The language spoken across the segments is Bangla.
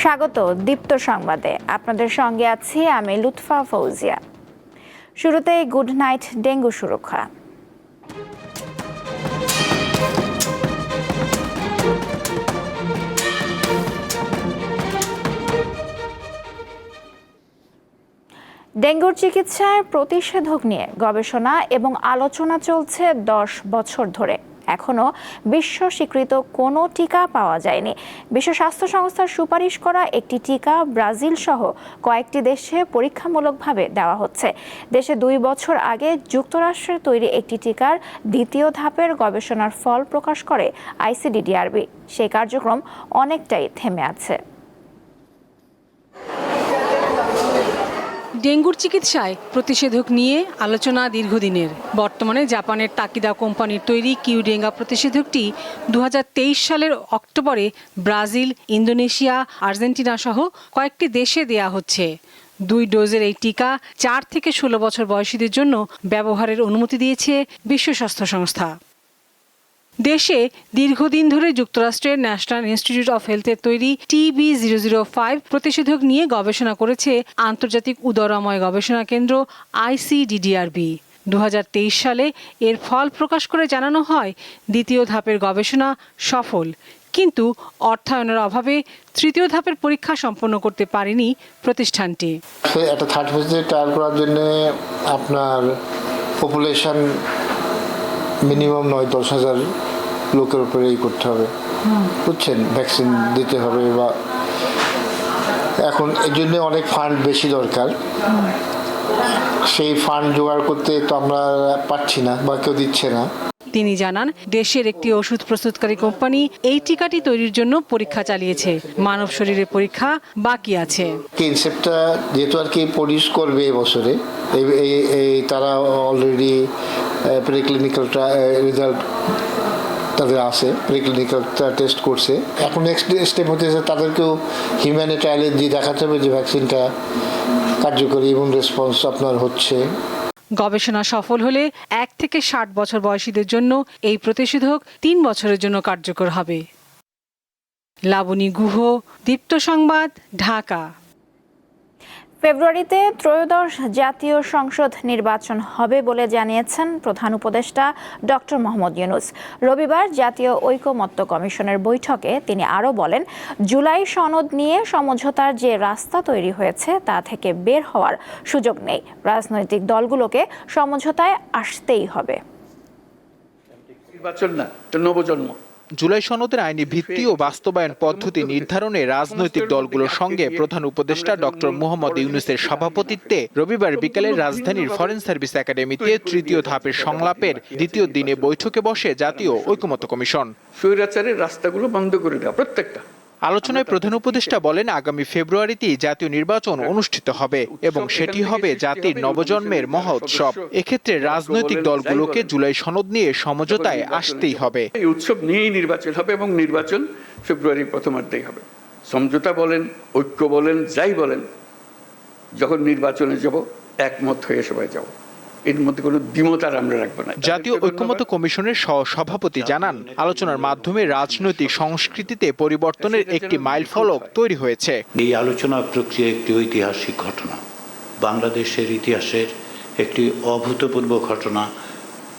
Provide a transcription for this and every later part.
স্বাগত দীপ্ত সংবাদে। আপনাদের সঙ্গে আছি আমি লুৎফা ফৌজিয়া। শুরুতেই গুড নাইট ডেঙ্গু সুরক্ষা। ডেঙ্গুর চিকিৎসায় প্রতিষেধক নিয়ে গবেষণা এবং আলোচনা চলছে দশ বছর ধরে। এখনও বিশ্ব স্বীকৃত কোনো টিকা পাওয়া যায়নি। বিশ্ব স্বাস্থ্য সংস্থার সুপারিশ করা একটি টিকা ব্রাজিল সহ কয়েকটি দেশে পরীক্ষামূলকভাবে দেওয়া হচ্ছে। দেশে দুই বছর আগে যুক্তরাষ্ট্রের তৈরি একটি টিকার দ্বিতীয় ধাপের গবেষণার ফল প্রকাশ করে আইসিডিডিআরবি। সেই কার্যক্রম অনেকটাই থেমে আছে। ডেঙ্গুর চিকিৎসায় প্রতিষেধক নিয়ে আলোচনা দীর্ঘদিনের। বর্তমানে জাপানের তাকিদা কোম্পানির তৈরি কিউডেঙ্গা প্রতিষেধকটি দু হাজার তেইশ সালের অক্টোবরে ব্রাজিল, ইন্দোনেশিয়া, আর্জেন্টিনা সহ কয়েকটি দেশে দেয়া হচ্ছে। দুই ডোজের এই টিকা চার থেকে ষোলো বছর বয়সীদের জন্য ব্যবহারের অনুমতি দিয়েছে বিশ্ব স্বাস্থ্য সংস্থা। দেশে দীর্ঘদিন ধরে যুক্তরাষ্ট্রের ন্যাশনাল ইনস্টিটিউট অফ হেলথের তৈরি টিবি জিরো জিরো ফাইভ প্রতিষেধক নিয়ে গবেষণা করেছে আন্তর্জাতিক উদরাময় গবেষণা কেন্দ্র আইসিডিডিআরবি দু হাজার তেইশ সালে এর ফল প্রকাশ করে জানানো হয়, দ্বিতীয় ধাপের গবেষণা সফল। কিন্তু অর্থায়নের অভাবে তৃতীয় ধাপের পরীক্ষা সম্পন্ন করতে পারেনি প্রতিষ্ঠানটি। একটা থার্ড ট্রায়াল করার জন্য আপনার পপুলেশন মিনিমাম নয়, দশ হাজার লোকের উপরে এই করতে হবে। বুঝছেন? ভ্যাকসিন দিতে হবে বা এখন এর জন্য অনেক ফান্ড বেশি দরকার। সেই ফান্ড জোগাড় করতে তো আমরা পাচ্ছি না বা কেউ দিচ্ছে না। তিনি জানান দেশের একটি ওষুধ প্রস্তুতকারী কোম্পানি এই টিকাটি তৈরির জন্য পরীক্ষা চালিয়েছে। মানব শরীরে পরীক্ষা বাকি আছে। কনসেপ্টটা যেহেতু আর কি প্রডিউস করবে এবছরে এই তারা অলরেডি প্রিক্লিনিক্যালটা রেজাল্ট তাদের আছে প্রিক্লিনিক্যালটা টেস্ট করছে। এখন নেক্সট স্টেপ হতেছে তাদেরকেও হিউম্যানে ট্রায়ালে দিয়ে দেখাতে হবে যে ভ্যাকসিনটা কার্যকরী ইমিউন রেসপন্স আপনার হচ্ছে। গবেষণা সফল হলে এক থেকে ষাট বছর বয়সীদের জন্য এই প্রতিষেধক তিন বছরের জন্য কার্যকর হবে। লাবণী গুহ, দীপ্ত সংবাদ, ঢাকা। ফেব্রুয়ারিতে ত্রয়োদশ জাতীয় সংসদ নির্বাচন হবে বলে জানিয়েছেন প্রধান উপদেষ্টা ডক্টর মোহাম্মদ ইউনুস। রবিবার জাতীয় ঐকমত্য কমিশনের বৈঠকে তিনি আরও বলেন, জুলাই সনদ নিয়ে সমঝোতার যে রাস্তা তৈরি হয়েছে তা থেকে বের হওয়ার সুযোগ নেই। রাজনৈতিক দলগুলোকে সমঝোতায় আসতেই হবে। নির্বাচন না নবজন্ম। জুলাই সনদের আইনি ভিত্তি ও বাস্তবায়ন পদ্ধতি নির্ধারণে রাজনৈতিক দলগুলোর সঙ্গে প্রধান উপদেষ্টা ডক্টর মোহাম্মদ ইউনুসের সভাপতিত্বে রবিবার বিকালে রাজধানীর ফরেন সার্ভিস একাডেমিতে তৃতীয় ধাপের সংলাপের দ্বিতীয় দিনে বৈঠকে বসে জাতীয় ঐকমত্য কমিশন। স্বৈরাচারের রাস্তাগুলো বন্ধ করে দেওয়া প্রত্যেকটা। আলোচনায় প্রধান উপদেষ্টা বলেন আগামী ফেব্রুয়ারিতেই জাতীয় নির্বাচন অনুষ্ঠিত হবে এবং সেটি হবে জাতির নবজন্মের মহা উৎসব এক্ষেত্রে রাজনৈতিক দলগুলোকে জুলাই সনদ নিয়ে সমঝোতায় আসতেই হবে। এই উৎসব নিয়েই নির্বাচন হবে এবং নির্বাচন ফেব্রুয়ারি প্রথমার্ধেই হবে। সমঝোতা বলেন ঐক্য বলেন যাই বলেন যখন নির্বাচনে যাব একমত হয়ে সবাই যাব। এর মধ্যে কোনো দ্বিমত আর আমরা রাখব না। জাতীয় ঐক্যমত্য কমিশনের জানান আলোচনার মাধ্যমে রাজনৈতিক সংস্কৃতিতে পরিবর্তনের একটি মাইলফলক তৈরি হয়েছে। এই আলোচনা প্রক্রিয়া একটি ঐতিহাসিক ঘটনা। বাংলাদেশের ইতিহাসের একটি অভূতপূর্ব ঘটনা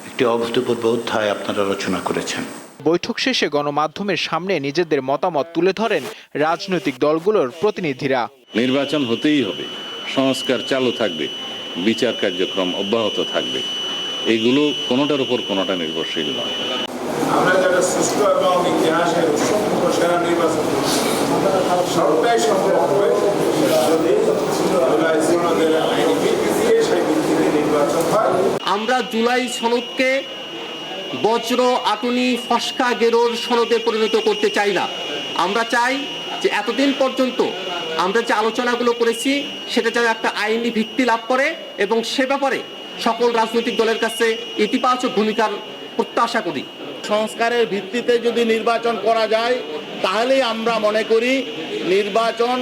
একটি অভূতপূর্ব অধ্যায় আপনারা রচনা করেছেন। বৈঠক শেষে গণমাধ্যমের সামনে নিজেদের মতামত তুলে ধরেন রাজনৈতিক দলগুলোর প্রতিনিধিরা। নির্বাচন হতেই হবে। সংস্কার চালু থাকবে। বিচার কার্যক্রম অব্যাহত থাকবে। এইগুলো কোনোটার উপর কোনোটা নির্ভরশীল নয়। আমরা যারা সুস্থ এবং ইতিহাসের অসংখ্য সেরা নির্বাচন সবটাই সম্ভব হবে। জুলাই সনদের আইনি ভিত্তি দিয়ে সেই ভিত্তিতে আমরা জুলাই সনদকে বজ্র আটুনি ফসকা গেরোর সনদে পরিণত করতে চাই না। আমরা চাই যে এতদিন পর্যন্ত আমরা যে আলোচনাগুলো করেছি সেটা যেন একটা আইনি ভিত্তি লাভ করে এবং সে ব্যাপারে সকল রাজনৈতিক দলের কাছে ইতিবাচক ভূমিকার প্রত্যাশা করি। সংস্কারের ভিত্তিতে যদি নির্বাচন করা যায় তাহলেই আমরা মনে করি নির্বাচন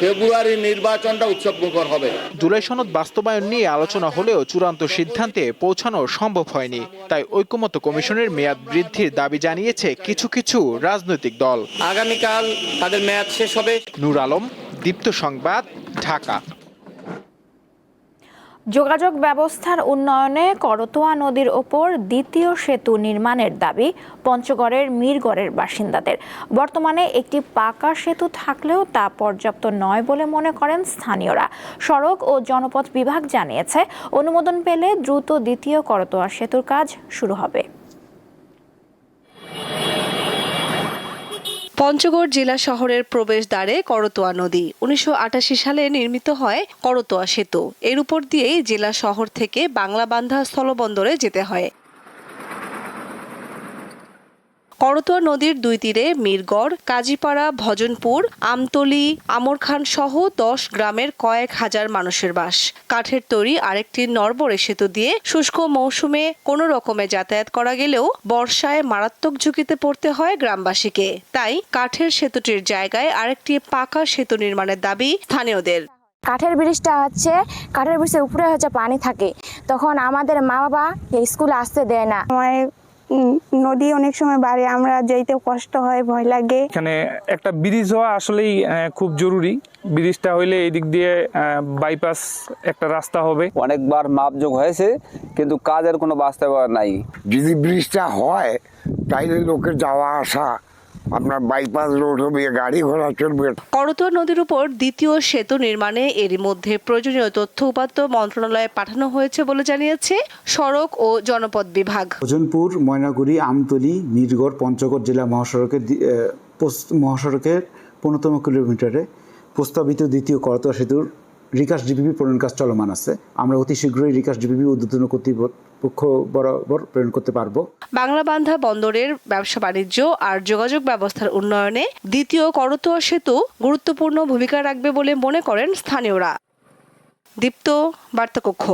ফেব্রুয়ারি নির্বাচনটা উৎসবমুখর হবে। জুলাই সনদ বাস্তবায়ন নিয়ে আলোচনা হলেও চূড়ান্ত সিদ্ধান্তে পৌঁছানো সম্ভব হয়নি তাই ঐকমত্য কমিশনের মেয়াদ বৃদ্ধির দাবি জানিয়েছে কিছু কিছু রাজনৈতিক দল। আগামীকাল তাদের মেয়াদ শেষ হবে। নূর আলম দীপ্ত সংবাদ, ঢাকা। যোগাযোগ ব্যবস্থার উন্নয়নে করতোয়া নদীর ওপর দ্বিতীয় সেতু নির্মাণের দাবি পঞ্চগড়ের মিরগড়ের বাসিন্দাদের। বর্তমানে একটি পাকা সেতু থাকলেও তা পর্যাপ্ত নয় বলে মনে করেন স্থানীয়রা। সড়ক ও জনপথ বিভাগ জানিয়েছে, অনুমোদন পেলে দ্রুত দ্বিতীয় করতোয়া সেতুর কাজ শুরু হবে। পঞ্চগড় জেলা শহরের প্রবেশ দ্বারে করতোয়া নদী। উনিশশো আটাশি সালে নির্মিত হয় করতোয়া সেতু। এর উপর দিয়েই জেলা শহর থেকে বাংলা বান্ধা স্থলবন্দরে যেতে হয়। করতোয়া নদীর দুই তীরে মিরগড় কাজীপাড়া ভজনপুর আমতলি আমরখান সহ দশ গ্রামের কয়েক হাজার মানুষের বাস। কাঠের তৈরি আরেকটি নরবরে সেতু দিয়ে শুষ্ক মৌসুমে কোনো রকমে যাতায়াত করা গেলেও বর্ষায় মারাত্মক ঝুঁকিতে পড়তে হয় গ্রামবাসীকে। তাই কাঠের সেতুটির জায়গায় আরেকটি পাকা সেতু নির্মাণের দাবি স্থানীয়দের। কাঠের ব্রিজটা হচ্ছে কাঠের ব্রিজের উপরে হচ্ছে পানি থাকে। তখন আমাদের মা বাবা স্কুলে আসতে দেয় না। নদী অনেক সময় বাড়ে আমরা যাইতে কষ্ট হয় ভয় লাগে। এখানে একটা ব্রিজ হওয়া আসলেই খুব জরুরি। ব্রিজটা হইলে এই দিক দিয়ে বাইপাস একটা রাস্তা হবে। অনেকবার মাপযোগ হয়েছে কিন্তু কাজের কোনো বাস্তবায়ন নাই। যদি ব্রিজটা হয় তাইলে লোকের যাওয়া আসা আপনার বাইপাস রোড হবে গাড়ি ঘোড়া চলবে। করতোয়া নদীর উপর দ্বিতীয় সেতু নির্মাণে এরই মধ্যে প্রয়োজনীয় তথ্য উপাত্ত মন্ত্রণালয়ে পাঠানো হয়েছে বলে জানিয়েছে সড়ক ও জনপদ বিভাগ। ভোজনপুর ময়নাগুড়ি আমতলি মিরগড় পঞ্চগড় জেলা মহাসড়কের দি- মহাসড়কের পনেরোতম কিলোমিটারে প্রস্তাবিত দ্বিতীয় করতোয়া সেতুর রিকাশ ডিপিপি প্রণয়ন কাজ চলমান আছে। আমরা অতি শীঘ্রই রিকাশ ডিপিপি উদ্বোধন কর্তৃপক্ষ বরাবর প্রেরণ করতে পারব। বাংলাবান্ধা বন্দরের ব্যবসা বাণিজ্য আর যোগাযোগ ব্যবস্থার উন্নয়নে দ্বিতীয় করতোয়া সেতু গুরুত্বপূর্ণ ভূমিকা রাখবে বলে মনে করেন স্থানীয়রা। দীপ্ত বার্তাকক্ষ।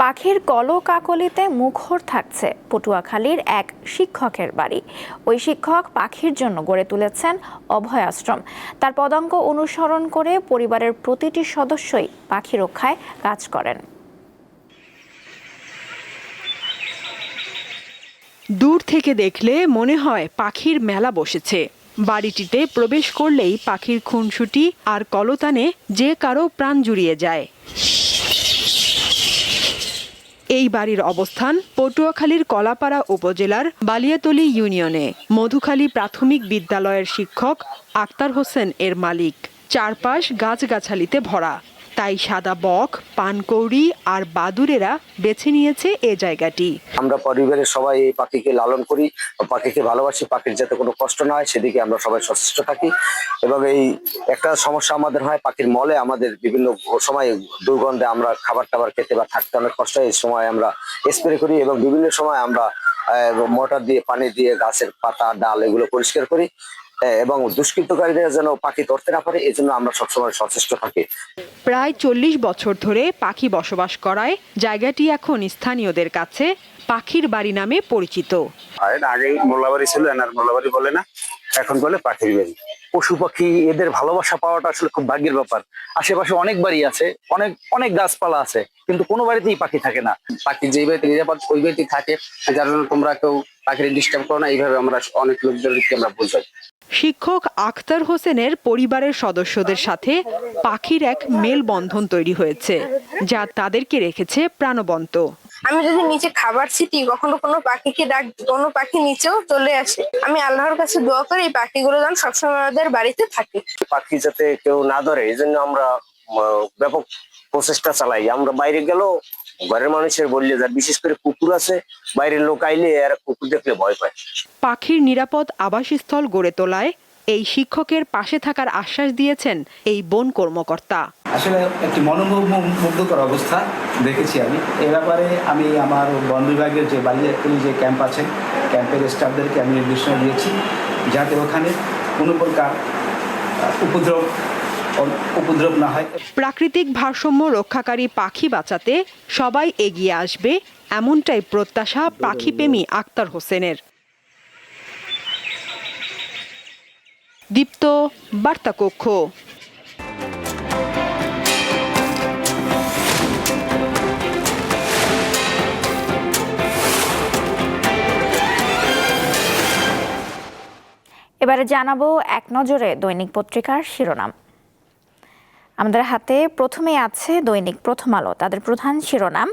পাখির কলকাকলিতে মুখর থাকছে পটুয়াখালীর এক শিক্ষকের বাড়ি। ওই শিক্ষক পাখির জন্য গড়ে তুলেছেন অভয় আশ্রম তার পদাঙ্ক অনুসরণ করে পরিবারের প্রতিটি সদস্যই পাখি রক্ষায় কাজ করেন। দূর থেকে দেখলে মনে হয় পাখির মেলা বসেছে। বাড়িটিতে প্রবেশ করলেই পাখির খুনসুটি আর কলতানে যে কারও প্রাণ জুড়িয়ে যায়। এই বাড়ির অবস্থান পটুয়াখালীর কলাপাড়া উপজেলার বালিয়াতলি ইউনিয়নে। মধুখালী প্রাথমিক বিদ্যালয়ের শিক্ষক আক্তার হোসেন এর মালিক। চারপাশ গাছগাছালিতে ভরা। তাই সাদা বক, পানকৌড়ি আর বাদুরেরা বেছে নিয়েছে এ জায়গাটি। আমরা পরিবারের সবাই এই পাখিকে লালন করি, পাখিকে ভালোবাসি, পাখির যাতে কোনো কষ্ট না হয়, সেদিকে আমরা সবাই সচেষ্ট থাকি। এবং এই একটা সমস্যা আমাদের হয়, পাখির মলে আমাদের বিভিন্ন সময় দুর্গন্ধে আমরা খাবার টাবার খেতে বা থাকতে অনেক কষ্ট হয়, এই সময় আমরা স্প্রে করি এবং বিভিন্ন সময় আমরা মোটর দিয়ে, পানি দিয়ে গাছের পাতা, ডাল এগুলো পরিষ্কার করি। এবং দুষ্কৃতকারীরা যেন পাখি ধরতে না পারে এই জন্য আমরা সবসময় সচেষ্ট থাকি। প্রায় চল্লিশ বছর ধরে পাখি বসবাস করায় জায়গাটি এখন স্থানীয়দের কাছে পাখির বাড়ি নামে পরিচিত। আগে মোল্লাবাড়ি ছিল এনার মোল্লাবাড়ি বলে না এখন বলে পাখির বাড়ি। পশু পাখি এদের ভালোবাসা পাওয়াটা আসলে খুব ভাগ্যের ব্যাপার। আশেপাশে অনেক বাড়ি আছে অনেক অনেক গাছপালা আছে কিন্তু কোনো বাড়িতেই পাখি থাকে না। পাখি যেই বাড়িতে নিরাপদ ওই বাড়িতেই থাকে যার জন্য তোমরা কেউ পাখির ডিস্টার্ব করো না এইভাবে আমরা অনেক লোকদেরকে আমরা বোঝাই। শিক্ষক আখতার হোসেনের পরিবারের সদস্যদের সাথে পাখির এক মেলবন্ধন তৈরি হয়েছে যা তাদেরকে রেখেছে প্রাণবন্ত। আমি যদি নিচে খাবার ছিটি কখনো কোনো পাখিকে ডাক কোনো পাখি নিচেও চলে আসে আমি আল্লাহর কাছে দোয়া করি এই পাখিগুলো যেন সবসময় আমাদের বাড়িতে থাকে। পাখি যাতে কেউ না ধরে এই জন্য আমরা ব্যাপক প্রচেষ্টা চালাই। আমরা বাইরে গেলেও ঘরের মানুষের বললে যার বিশেষ করে কুকুর আছে বাইরের লোক আইলে এরা কুকুর দেখলে ভয় পায়। পাখির নিরাপদ আবাসস্থল গড়ে তোলায় এই শিক্ষকের পাশে থাকার আশ্বাস দিয়েছেন এই বন কর্মকর্তা। আসলে একটি মনোমুগ্ধকর অবস্থা দেখেছি আমি। এ ব্যাপারে আমি আমার বন বিভাগের যে বালিয়াতলি যে ক্যাম্প আছে ক্যাম্পের স্টাফদেরকে আমি নির্দেশনা দিয়েছি যাতে ওখানে কোনো প্রকার উপদ্রব উপদ্রব না হয়। প্রাকৃতিক ভারসাম্য রক্ষাকারী পাখি বাঁচাতে সবাই এগিয়ে আসবে এমনটাই প্রত্যাশা পাখিপ্রেমী আক্তার হোসেনের। দীপ্ত বার্তা কক্ষ। এবারে জানাব এক নজরে দৈনিক পত্রিকার শিরোনাম। আমাদের হাতে প্রথমে আছে দৈনিক প্রথম আলো, তাদের প্রধান শিরোনাম।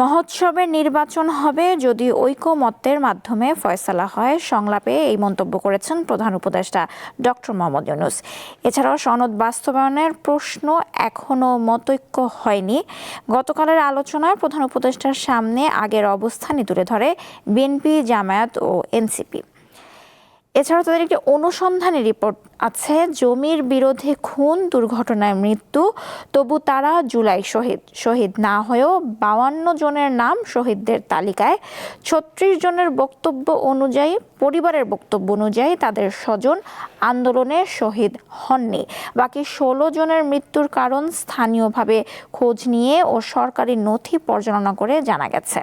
মহোৎসবের নির্বাচন হবে যদি ঐকমত্যের মাধ্যমে ফয়সালা হয়, সংলাপে এই মন্তব্য করেছেন প্রধান উপদেষ্টা ডক্টর মোহাম্মদ ইউনুস। এছাড়াও সনদ বাস্তবায়নের প্রশ্ন এখনও মতৈক্য হয়নি। গতকালের আলোচনায় প্রধান উপদেষ্টার সামনে আগের অবস্থানই তুলে ধরে বিএনপি, জামায়াত ও এনসিপি। এছাড়াও তাদের একটি অনুসন্ধানী রিপোর্ট আছে, জমির বিরোধে খুন, দুর্ঘটনায় মৃত্যু, তবু তারা জুলাই শহীদ শহীদ না হয়েও বাউান্ন জনের নাম শহীদদের তালিকায়। ছত্রিশ জনের বক্তব্য অনুযায়ী, পরিবারের বক্তব্য অনুযায়ী তাদের স্বজন আন্দোলনে শহীদ হননি। বাকি ষোলো জনের মৃত্যুর কারণ স্থানীয়ভাবে খোঁজ নিয়ে ও সরকারি নথি পর্যালোচনা করে জানা গেছে।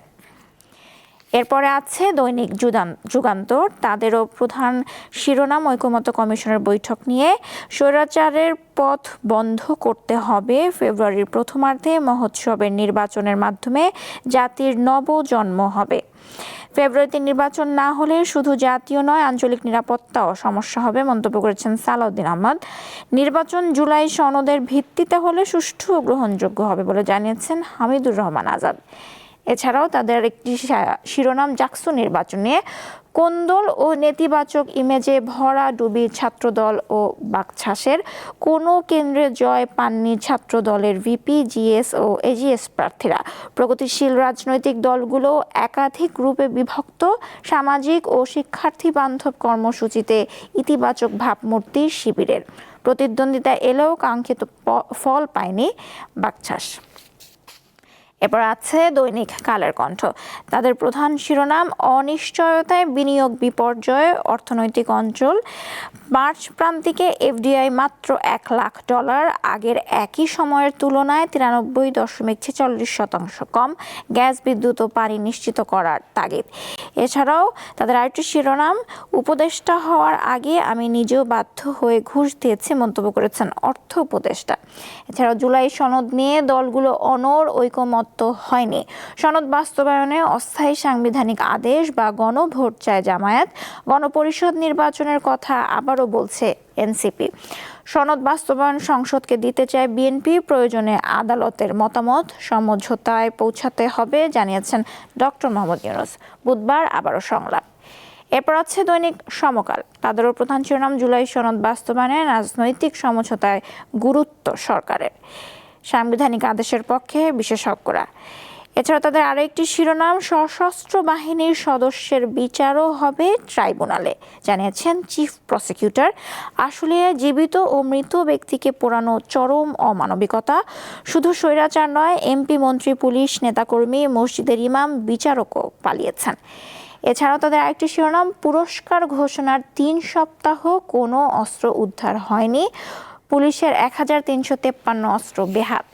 এরপরে আছে দৈনিক যুগান, যুগান্তর। তাদেরও প্রধান শিরোনাম ঐকমত্য কমিশনের বৈঠক নিয়ে। স্বৈরাচারের পথ বন্ধ করতে হবে ফেব্রুয়ারির প্রথমার্ধে মহোৎসবের নির্বাচনের মাধ্যমে। জাতির নবজন্ম হবে। ফেব্রুয়ারিতে নির্বাচন না হলে শুধু জাতীয় নয়, আঞ্চলিক নিরাপত্তাও সমস্যা হবে, মন্তব্য করেছেন সালাউদ্দিন আহমদ। নির্বাচন জুলাই সনদের ভিত্তিতে হলে সুষ্ঠু গ্রহণযোগ্য হবে বলে জানিয়েছেন হামিদুর রহমান আজাদ। এছাড়াও তাদের একটি শিরোনাম জাকসু নির্বাচনে কোন্দল ও নেতিবাচক ইমেজে ভরা ডুবি ছাত্রদল ও বাকছাসের কোনো কেন্দ্রে জয় পাননি ছাত্রদলের ভিপি, জিএস ও এজিএস প্রার্থীরা। প্রগতিশীল রাজনৈতিক দলগুলো একাধিক রূপে বিভক্ত। সামাজিক ও শিক্ষার্থী বান্ধব কর্মসূচিতে ইতিবাচক ভাবমূর্তি শিবিরের। প্রতিদ্বন্দ্বিতা এলেও কাঙ্ক্ষিত ফল পায়নি বাকছাস। এরপর আছে দৈনিক কালের কণ্ঠ। তাদের প্রধান শিরোনাম, অনিশ্চয়তায় বিনিয়োগ বিপর্যয়, অর্থনৈতিক অঞ্চল। মার্চ প্রান্তিকে এফডিআই মাত্র এক লাখ ডলার, আগের একই সময়ের তুলনায় তিরানব্বই দশমিক ছেচল্লিশ শতাংশ কম। গ্যাস, বিদ্যুৎ ও পানি নিশ্চিত করার তাগিদ। এছাড়াও তাদের আরেকটি শিরোনাম, উপদেষ্টা হওয়ার আগে আমি নিজেও বাধ্য হয়ে ঘুষ দিয়েছি মন্তব্য করেছেন অর্থ উপদেষ্টা। এছাড়াও জুলাই সনদ নিয়ে দলগুলো অনর ঐকমত্য হয়নি। সনদ বাস্তবায়নে অস্থায়ী সাংবিধানিক আদেশ বা গণভোট চায় জামায়াত। গণপরিষদ নির্বাচনের কথা আবারও বলছে এনসিপি। সনদ বাস্তবায়ন সংসদকে দিতে চায় বিএনপি। প্রয়োজনে আদালতের মতামত সমঝোতায় পৌঁছাতে হবে, জানিয়েছেন ডক্টর মোহাম্মদ ইউনুস। বুধবার আবারও সংলাপ। এরপর আছে দৈনিক সমকাল। তাদেরও প্রধান শিরোনাম জুলাই সনদ বাস্তবায়নে রাজনৈতিক সমঝোতায় গুরুত্ব সরকারের। সাংবিধানিক আদেশের পক্ষে বিশেষজ্ঞরা। এছাড়া তাদের আরও একটি শিরোনাম, সশস্ত্র বাহিনীর সদস্যের বিচারও হবে ট্রাইব্যুনালে, জানিয়েছেন চিফ প্রসিকিউটর। আসলে জীবিত ও মৃত ব্যক্তিকে পোড়ানো চরম অমানবিকতা। শুধু স্বৈরাচার নয়, এমপি, মন্ত্রী, পুলিশ, নেতাকর্মী, মসজিদের ইমাম, বিচারকও পালিয়েছেন। এছাড়াও তাদের আরেকটি শিরোনাম, পুরস্কার ঘোষণার তিন সপ্তাহ কোনো অস্ত্র উদ্ধার হয়নি। পুলিশের এক হাজার তিনশো তেপ্পান্ন অস্ত্র বেহাত।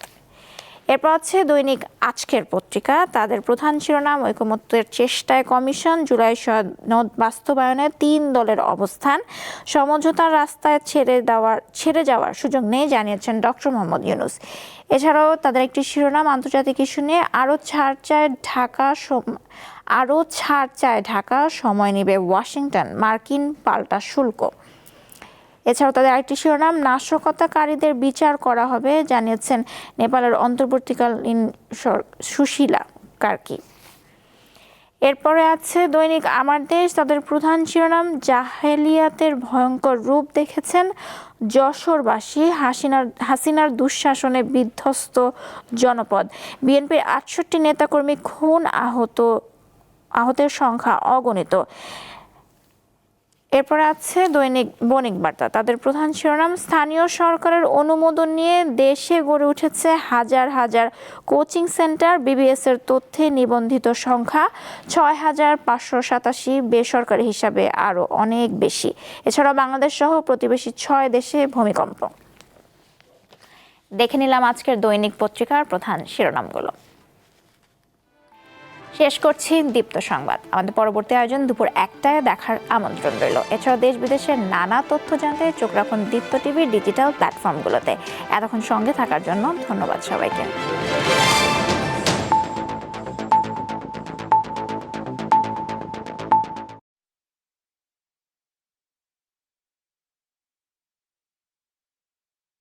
এরপর আছে দৈনিক আজকের পত্রিকা। তাদের প্রধান শিরোনাম, ঐকমত্যের চেষ্টায় কমিশন, জুলাই সনদ বাস্তবায়নে তিন দলের অবস্থান। সমঝোতার রাস্তায় ছেড়ে দেওয়ার, ছেড়ে যাওয়ার সুযোগ নেই, জানিয়েছেন ডক্টর মোহাম্মদ ইউনুস। এছাড়াও তাদের একটি শিরোনাম, আন্তর্জাতিক ইস্যু নিয়ে আরও ছাড় চায় ঢাকা আরও ছাড় চায় ঢাকা, সময় নেবে ওয়াশিংটন, মার্কিন পাল্টা শুল্ক। এছাড়াও তাদের আরেকটি শিরোনাম, নাশকতাকারীদের বিচার করা হবে জানিয়েছেন নেপালের অন্তর্বর্তীকালীন সুশীলা কার্কি। এরপরে আছে দৈনিক আমার দেশ, তাদের প্রধান শিরোনাম, জাহেলিয়াতের ভয়ঙ্কর রূপ দেখেছেন যশোরবাসী, হাসিনার হাসিনার দুঃশাসনে বিধ্বস্ত জনপদ। বিএনপির আটষট্টি নেতাকর্মী খুন আহত, আহতের সংখ্যা অগণিত। এরপর আছে দৈনিক বণিক বার্তা। তাদের প্রধান শিরোনাম, স্থানীয় সরকারের অনুমোদন নিয়ে দেশে গড়ে উঠেছে হাজার হাজার কোচিং সেন্টার, বিবিএস এর তথ্যে নিবন্ধিত সংখ্যা ছয় হাজার পাঁচশো সাতাশি বেসরকারি হিসাবে আরও অনেক বেশি। এছাড়াও বাংলাদেশ সহ প্রতিবেশী ছয় দেশে ভূমিকম্প। দেখে নিলাম আজকের দৈনিক পত্রিকার প্রধান শিরোনামগুলো। শেষ করছি দীপ্ত সংবাদ। আমাদের পরবর্তী আয়োজন দুপুর একটায় দেখার আমন্ত্রণ রইল। এছাড়াও দেশ বিদেশের নানা তথ্য জানতে চোখ রাখুন দীপ্ত টিভির ডিজিটাল প্ল্যাটফর্মগুলোতে। এতক্ষণ সঙ্গে থাকার জন্য ধন্যবাদ সবাইকে।